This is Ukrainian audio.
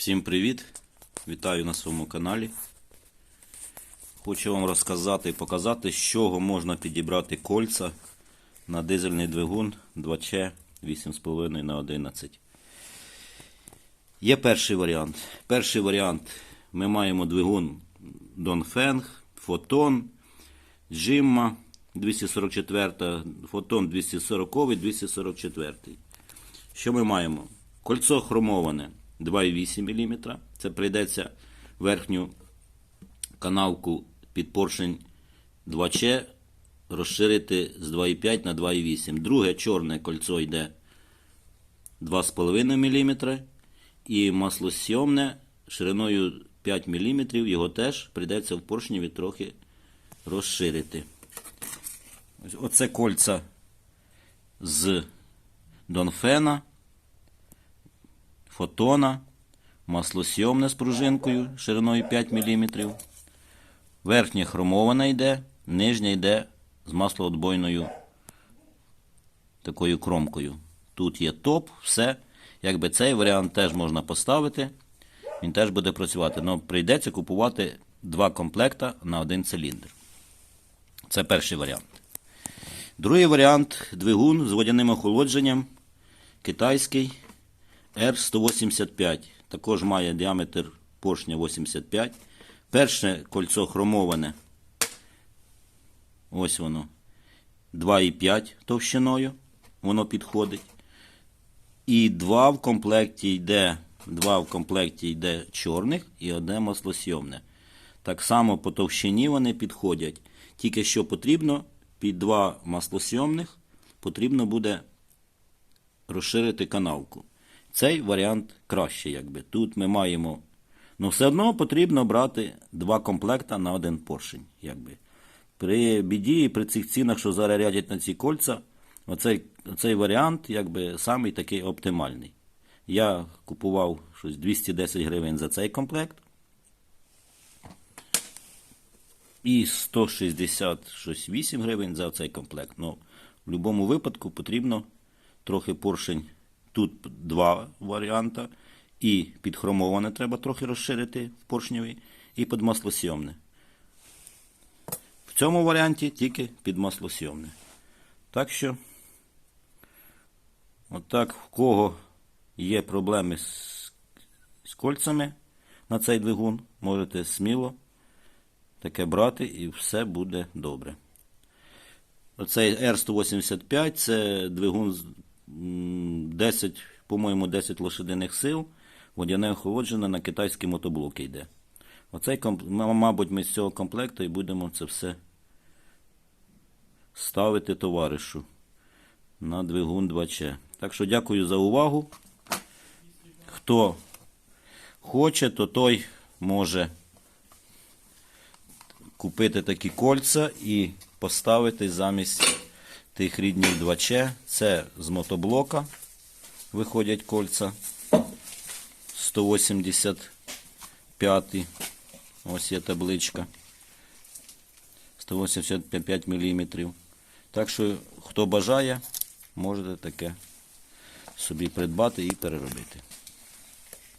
Всім привіт! Вітаю на своєму каналі. Хочу вам розказати і показати, з чого можна підібрати кольца на дизельний двигун 2C 8,5 на 11. Є перший варіант. Перший варіант ми маємо двигун Dongfeng, Photon, Jimma 244, Photon 240, 244. Що ми маємо? Кольцо хромоване 2,8 мм. Це прийдеться верхню канавку під поршень 2Ч розширити з 2,5 на 2,8. Друге чорне кольцо йде 2,5 мм. І маслосйомне шириною 5 мм. Його теж прийдеться в поршневі трохи розширити. Оце кольця з Донфена фотона, маслосйомне з пружинкою шириною 5 мм. Верхнє хромоване йде, нижнє йде з маслоотбойною такою кромкою. Тут є топ, все. Якби цей варіант теж можна поставити, він теж буде працювати. Але прийдеться купувати два комплекта на один циліндр. Це перший варіант. Другий варіант двигун з водяним охолодженням китайський R185. Також має діаметр поршня 85. Перше кольцо хромоване. Ось воно. 2,5 товщиною. Воно підходить. І два в комплекті йде. Два в комплекті йде чорних і одне маслосйомне. Так само по товщині вони підходять. Тільки що потрібно під два маслосйомних потрібно буде розширити канавку. Цей варіант краще, якби. Тут ми маємо. Ну, все одно потрібно брати два комплекта на один поршень. Якби. При біді і при цих цінах, що зараз рядять на ці кольця, оцей, оцей варіант якби, самий такий оптимальний. Я купував щось 210 гривень за цей комплект. І 168 гривень за цей комплект. Ну, в будь-якому випадку потрібно трохи поршень. Тут два варіанти. І підхромоване треба трохи розширити в поршневі, і під маслосйомне. В цьому варіанті тільки під маслосйомне. Так що, отак, в кого є проблеми з, з кольцями на цей двигун, можете сміло таке брати і все буде добре. Оцей R185 це двигун 10, по-моєму, 10 лошадиних сил, водяне охолоджене на китайські мотоблоки йде. Оцей, комп- мабуть, ми з цього комплекту і будемо це все ставити товаришу на двигун 2Ч. Так що дякую за увагу. Хто хоче, то той може купити такі кольця і поставити замість тих рідних 2Ч. Це з мотоблока виходять кольця 185. Ось є табличка. 185 мм. Так що, хто бажає, можете таке собі придбати і переробити.